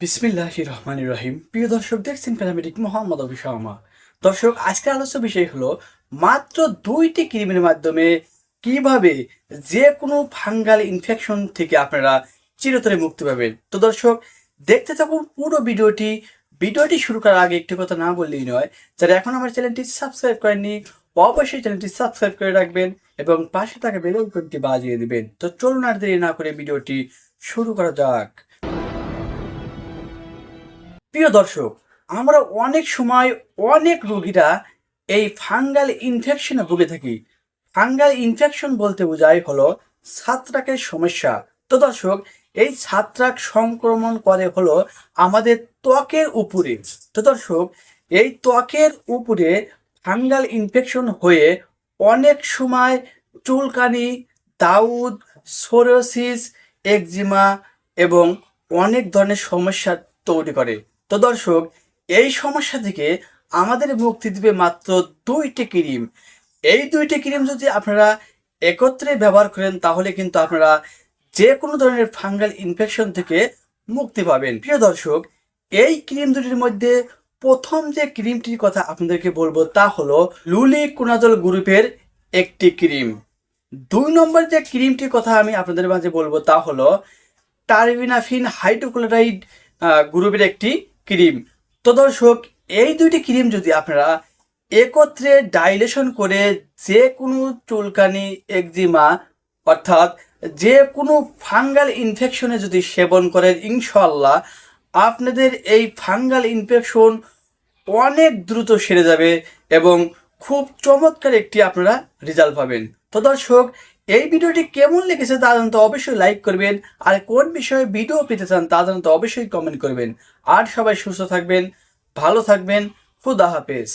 বিসমিল্লাহ রহমান রহিম। প্রিয় দর্শক, দেখছেন প্যারামেডিক মোহাম্মদ অবি শর্মা দর্শক, আজকের আলোচ্য বিষয় হলো, মাত্র দুইটি ক্রিমের মাধ্যমে কীভাবে যে কোনো ফাঙ্গাল ইনফেকশন থেকে আপনারা চিরতরে মুক্তি পাবেন। তো দর্শক, দেখতে থাকুন পুরো ভিডিওটি। ভিডিওটি শুরু করার আগে একটি কথা না বললেই নয়, যারা এখন আমার চ্যানেলটি সাবস্ক্রাইব করেননি, অবশ্যই চ্যানেলটি সাবস্ক্রাইব করে রাখবেন এবং পাশে থাকা বেল বাজিয়ে দিবেন। তো চলুন আর দেরি না করে ভিডিওটি শুরু করা যাক। প্রিয় দর্শক, আমরা অনেক সময় অনেক রোগীরা এই ফাঙ্গাল ইনফেকশনে ভুগে থাকি। ফাঙ্গাল ইনফেকশন বলতে বোঝায় হলো ছাত্রাকের সমস্যা। তো দর্শক, এই ছাত্রাক সংক্রমণ করে হলো আমাদের ত্বকের উপরে। তো দর্শক, এই ত্বকের উপরে ফাঙ্গাল ইনফেকশন হয়ে অনেক সময় চুলকানি, দাউদ সোরোসিস একজিমা এবং অনেক ধরনের সমস্যা তৈরি করে। তো দর্শক, এই সমস্যা থেকে আমাদের মুক্তি দিবে মাত্র দুইটি ক্রিম। এই দুইটি ক্রিম যদি আপনারা একত্রে ব্যবহার করেন, তাহলে কিন্তু আপনারা যে কোনো ধরনের ফাঙ্গাল ইনফেকশন থেকে মুক্তি পাবেন। প্রিয় দর্শক, এই ক্রিম দুটির মধ্যে প্রথম যে ক্রিমটির কথা আপনাদেরকে বলব, তা হলো লুলি কুনাজল গ্রুপের একটি ক্রিম। দুই নম্বর যে ক্রিমটির কথা আমি আপনাদের মাঝে বলব, তা হলো টারবিনাফিন হাইড্রোক্লোরাইড গ্রুপের একটি ক্রিম। তো দর্শক, এই দুইটি ক্রিম যদি আপনারা একত্রে ডাইলেশন করে যে কোনো চুলকানি, একজিমা, অর্থাৎ যে কোনো ফাঙ্গাল ইনফেকশনে যদি সেবন করেন ইনশাল্লাহ আপনাদের এই ফাঙ্গাল ইনফেকশন অনেক দ্রুত সেরে যাবে এবং খুব চমৎকার একটি আপনারা রেজাল্ট পাবেন। তো দর্শক এই ভিডিওটি কেমন লেগেছে তা জানতে অবশ্যই লাইক করবেন, আর কোন বিষয়ে ভিডিও পেতে চান তা জানতে অবশ্যই কমেন্ট করবেন। আর সবাই সুস্থ থাকবেন, ভালো থাকবেন, খুদা হাফেজ।